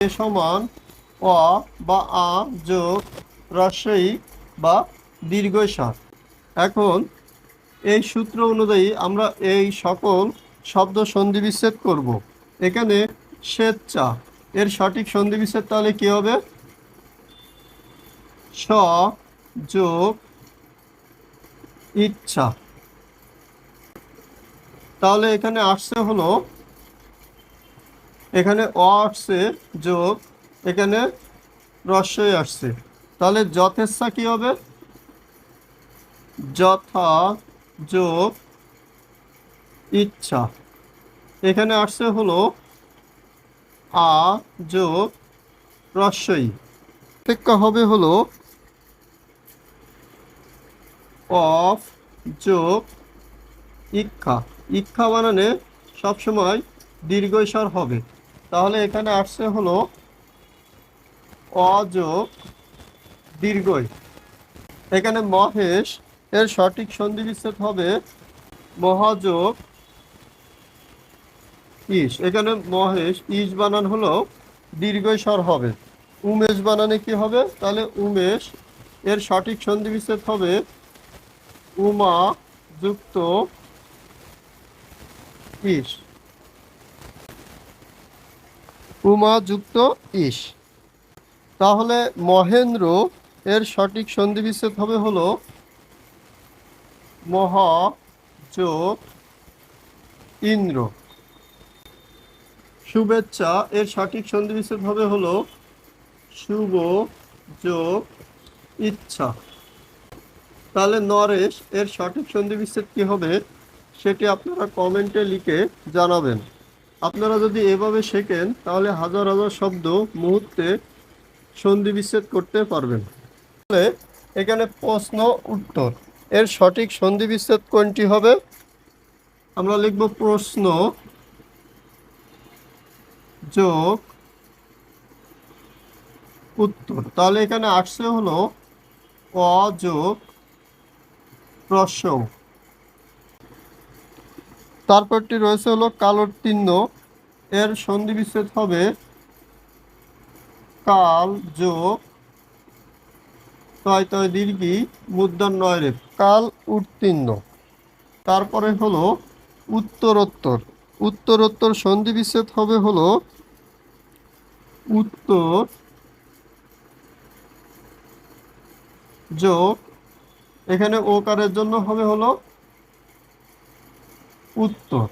সমান অ বা আ যোগ রাজশাহী বা দীর্ঘসার এখন এই সূত্র অনুযায়ী আমরা এই সকল শব্দ সন্ধিবিচ্ছেদ করব। এখানে স্বেচ্ছা এর সঠিক সন্ধিবিচ্ছেদ তাহলে কি হবে? স যোগ ইচ্ছা। তাহলে এখানে আসছে হলো এখানে অ আসছে যোগ, এখানে রস্যই আসছে। তাহলে যথেচ্ছা কি হবে? যথা যোগ ইচ্ছা। এখানে আসছে হলো আ যোগ রস্যই পার্থক্য হবে হলো অফ যোগ ইক্ষা ইক্ষা বানানে সবসময় দীর্ঘস্বর হবে। তাহলে এখানে আসছে হলো অযোগ দীর্ঘই। এখানে মহেশ এর সঠিক সন্ধি বিচ্ছেদ হবে মহাযোগ ইস। এখানে মহেশ ইস বানান হলো দীর্ঘস্বর হবে। উমেশ বানানে কি হবে? তাহলে উমেশ এর সঠিক সন্ধি বিচ্ছেদ হবে উমা যুক্ত ইস। উমা যুক্ত ইস তাহলে মহেন্দ্র এর সঠিক সন্ধি বিচ্ছেদ হবে হলো মহা যোগ ইন্দ্র। শুভেচ্ছা, এর সঠিক সন্ধি বিচ্ছেদ হবে হলো শুভ যোগ ইচ্ছা। তাহলে নরেশ, এর সঠিক সন্ধি বিচ্ছেদ কী হবে সেটি আপনারা কমেন্টে লিখে জানাবেন। আপনারা যদি এভাবে শেখেন, তাহলে হাজার হাজার শব্দ মুহূর্তে সন্ধি বিচ্ছেদ করতে পারবেন। তাহলে এখানে প্রশ্ন উত্তর। এর সঠিক সন্ধি বিচ্ছেদ কোনটি হবে? আমরা লিখব প্রশ্ন যোগ উত্তর। তাহলে এখানে আসছে হলো অযোগ প্রশ্ন তারপরটি রয়েছে হলো কালোর চিহ্ন। এর সন্ধি বিচ্ছেদ হবে কাল যোগ তয় তয়, দীর্ঘি মুদ্রার নয় রেপ কাল, উত্তীর্ণ। তারপরে হলো উত্তরোত্তর। উত্তরোত্তর সন্ধি বিচ্ছেদ হবে হলো উত্তর যোগ এখানে ওকারের জন্য হবে হলো উত্তর।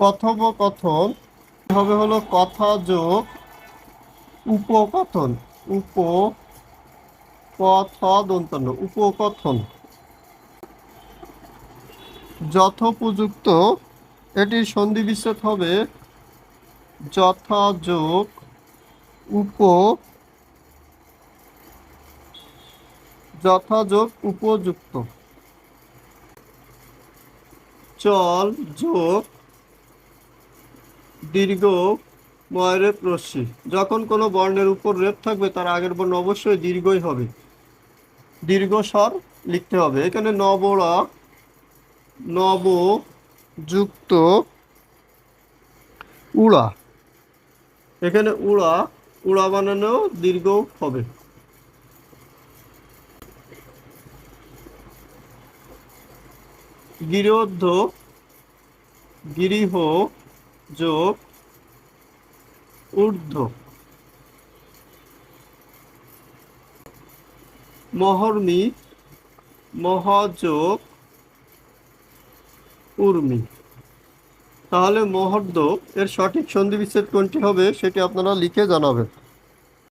কথোপকথন হবে হলো? কথা যোগ উপকথন। উপ কথা দন্তন্য উপকথন। যথোপযুক্ত এটির সন্ধি বিচ্ছেদ হবে যথাযোগ উপ যথাযোগ উপযুক্ত। চল যোগ দীর্ঘ ময়রেপ রশ্মি। যখন কোনো বর্ণের উপর রেপ থাকবে, তার আগের বর্ণ অবশ্যই দীর্ঘই হবে। দীর্ঘ স্বর লিখতে হবে। এখানে নবরা নব যুক্ত উড়া। এখানে উড়া উড়া বানানো দীর্ঘ হবে। গিরোদ্ধ, গিরিহ, যোগ, ঊর্ধ্ব। মহর্মি, মহাযোগ, উর্মি। তাহলে মহর্দ এর সঠিক সন্ধি বিচ্ছেদ কোনটি হবে সেটি আপনারা লিখে জানাবেন।